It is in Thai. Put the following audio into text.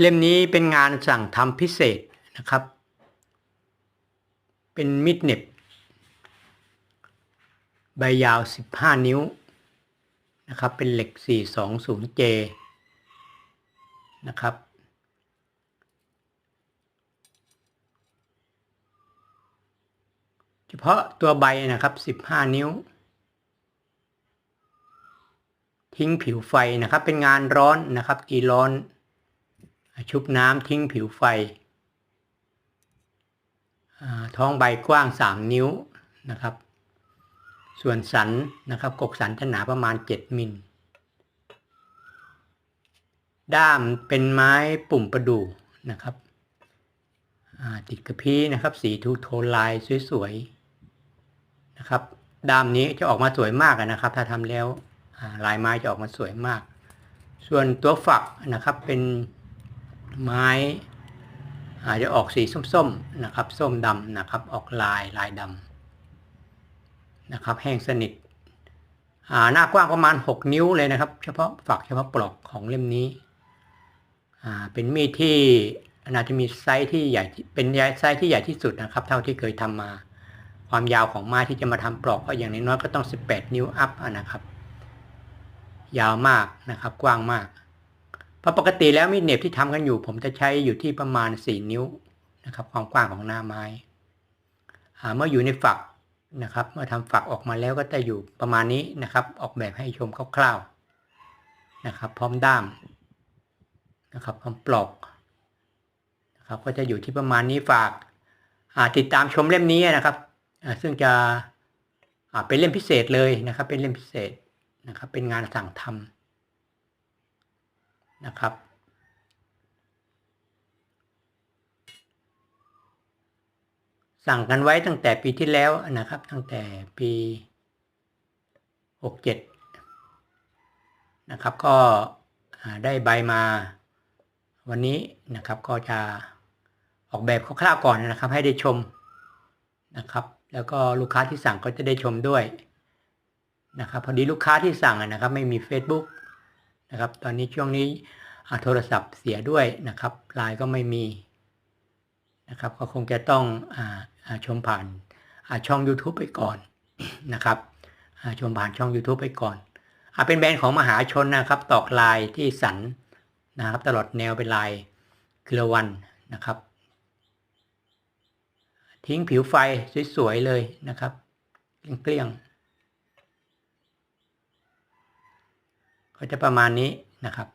เล่มนี้เป็นงานสั่งทำพิเศษนะครับ เป็นมิดเน็บ ใบยาว 15 นิ้วนะครับ เป็นเหล็ก 420J นะครับ เฉพาะตัวใบนะครับ 15 นิ้ว ทิ้งผิวไฟนะครับ เป็นงานร้อนนะครับตีร้อน ชุบน้ำทิ้งผิวไฟ ท้องใบกว้าง 3 นิ้วนะครับ ส่วนสันนะครับกกสันจะหนาประมาณ 7 มิล ด้ามเป็นไม้ปุ่มประดู่นะครับติดกระพี้นะครับ สีทูโทนลายสวยๆนะครับ ด้ามนี้จะออกมาสวยมากนะครับ ถ้าทำแล้วลายไม้จะออกมาสวยมาก ส่วนตัวฝักนะครับเป็น ไม้อาจจะออกสีส้มๆนะครับ ส้มดำนะครับ ออกลายลายดำนะครับ แห้งสนิทหน้ากว้างประมาณ 6 นิ้วเลยนะครับ เฉพาะฝักเฉพาะปลอกของเล่มนี้เป็นมีดที่น่าจะมีไซส์ที่ใหญ่เป็นไซส์ที่ใหญ่ที่สุดนะครับ เท่าที่เคยทำมา ความยาวของไม้ที่จะมาทำปลอกก็อย่างน้อยก็ต้อง 18 นิ้วอัพนะครับ ยาวมากนะครับ กว้างมาก ราะปกติแล้วมีดเหน็บที่ทำกันอยู่ ผมจะใช้อยู่ที่ประมาณ 4 นิ้วนะครับ ความกว้างของหน้าไม้เมื่ออยู่ในฝักนะครับ เมื่อทำฝักออกมาแล้วก็จะอยู่ประมาณนี้นะครับ ออกแบบให้ชมคร่าวๆนะครับ พร้อมด้ามนะครับพร้อมปลอกนะครับก็จะอยู่ที่ประมาณนี้ฝากติดตามชมเล่มนี้นะครับซึ่งจะเป็นเล่มพิเศษเลยนะครับ เป็นเล่มพิเศษนะครับ เป็นงานสั่งทำ นะครับ สั่งกันไว้ตั้งแต่ปีที่แล้วนะครับ ตั้งแต่ปี67นะครับ ก็ได้ใบมาวันนี้นะครับก็จะออกแบบคร่าวๆก่อนนะครับ ให้ได้ชมนะครับ แล้วก็ลูกค้าที่สั่งก็จะได้ชมด้วยนะครับ พอดีลูกค้าที่สั่งนะครับ ไม่มี Facebook นะครับ ตอนนี้ช่วงนี้โทรศัพท์เสียด้วยนะครับไลน์ก็ไม่มีนะครับ ก็คงจะต้องอชมผ่านช่อง YouTube ไปก่อนนะครับชมผ่านช่อง YouTube ไปก่อนอเป็นแบรนด์ของมหาชนนะครับตอกลายที่สันนะครับ ตลอดแนวเป็นลายกิโลวันนะครับ ทิ้งผิวไฟสวยๆเลยนะครับ เกลี้ยงๆ ก็จะประมาณนี้นะครับ